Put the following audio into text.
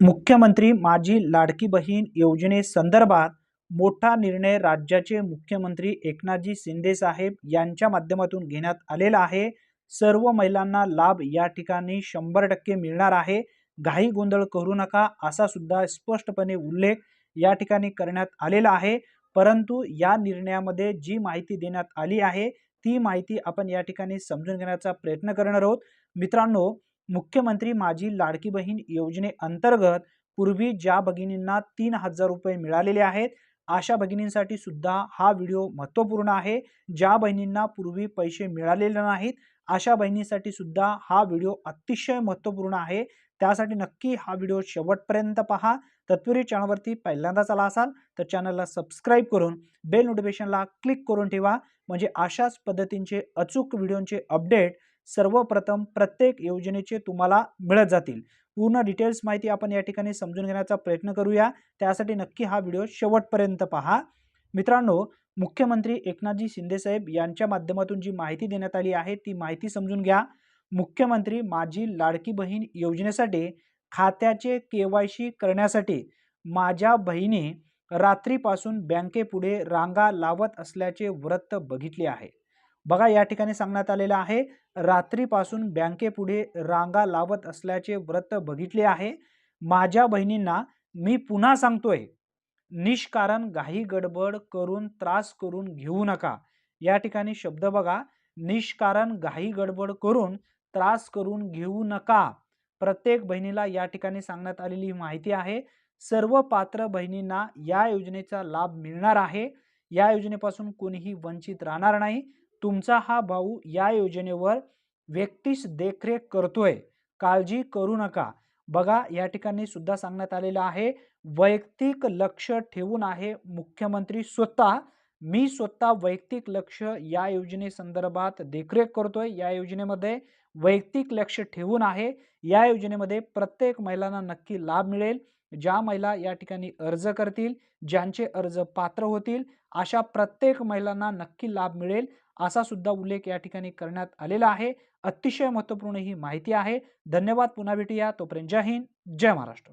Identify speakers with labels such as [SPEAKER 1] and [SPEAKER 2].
[SPEAKER 1] मुख्यमंत्री माझी लाडकी बहीण योजनेसंदर्भात मोठा निर्णय राज्याचे मुख्यमंत्री एकनाथजी शिंदे साहेब यांच्या माध्यमातून घेण्यात आलेला आहे. सर्व महिलांना लाभ या ठिकाणी शंभर टक्के मिळणार आहे. घाई गोंधळ करू नका असा सुद्धा स्पष्टपणे उल्लेख या ठिकाणी करण्यात आलेला आहे. परंतु या निर्णयामध्ये जी माहिती देण्यात आली आहे ती माहिती आपण या ठिकाणी समजून घेण्याचा प्रयत्न करणार आहोत. मित्रांनो मुख्यमंत्री माझी लाडकी बहीण योजनेअंतर्गत पूर्वी ज्या भगिनींना तीन हजार रुपये मिळालेले आहेत अशा भगिनींसाठी सुद्धा हा व्हिडिओ महत्त्वपूर्ण आहे. ज्या बहिणींना पूर्वी पैसे मिळालेले नाहीत अशा बहिणीसाठी सुद्धा हा व्हिडिओ अतिशय महत्त्वपूर्ण आहे. त्यासाठी नक्की हा व्हिडिओ शेवटपर्यंत पहा. तत्पूर्वी चॅनलवरती पहिल्यांदाच आला असाल तर चॅनलला सबस्क्राईब करून बेल नोटिफिकेशनला क्लिक करून ठेवा. म्हणजे अशाच पद्धतींचे अचूक व्हिडिओचे अपडेट सर्वप्रथम प्रत्येक योजनेचे तुम्हाला मिळत जातील. पूर्ण डिटेल्स माहिती आपण या ठिकाणी समजून घेण्याचा प्रयत्न करूया. त्यासाठी नक्की हा व्हिडिओ शेवटपर्यंत पहा. मित्रांनो मुख्यमंत्री एकनाथजी शिंदेसाहेब यांच्या माध्यमातून जी माहिती देण्यात आली आहे ती माहिती समजून घ्या. मुख्यमंत्री माझी लाडकी बहीण योजनेसाठी खात्याचे के वाय सी करण्यासाठी माझ्या बहिणी रात्रीपासून बँकेपुढे रांगा लावत असल्याचे व्रत बघितले आहे. बघा या ठिकाणी सांगण्यात आलेलं आहे रात्रीपासून बँकेपुढे रांगा लावत असल्याचे व्रत बघितले आहे. माझ्या बहिणींना मी पुन्हा सांगतोय निष्कारण घाई गडबड करून त्रास करून घेऊ नका. या ठिकाणी शब्द बघा निष्कारण घाई गडबड करून त्रास करून घेऊ नका. प्रत्येक बहिणीला या ठिकाणी सांगण्यात आलेली माहिती आहे. सर्व पात्र बहिणींना या योजनेचा लाभ मिळणार आहे. या योजनेपासून कोणीही वंचित राहणार नाही. तुमचा हा भाऊ या योजनेवर व्यक्तीस देखरेख करतोय. काळजी करू नका. बघा या ठिकाणी सुद्धा सांगण्यात आलेलं आहे वैयक्तिक लक्ष ठेवून आहे मुख्यमंत्री स्वतः. मी स्वतः वैयक्तिक लक्ष या योजनेसंदर्भात देखरेख करतोय. या योजनेमध्ये वैयक्तिक लक्ष ठेवून आहे. या योजनेमध्ये प्रत्येक महिलांना नक्की लाभ मिळेल. ज्या महिला या ठिकाणी अर्ज करतील ज्यांचे अर्ज पात्र होतील अशा प्रत्येक महिलांना नक्की लाभ मिळेल असा सुद्धा उल्लेख या ठिकाणी करण्यात आलेला आहे. अतिशय महत्त्वपूर्ण ही माहिती आहे. धन्यवाद. पुन्हा भेटूया. तोपर्यंत जय हिंद. जय महाराष्ट्र.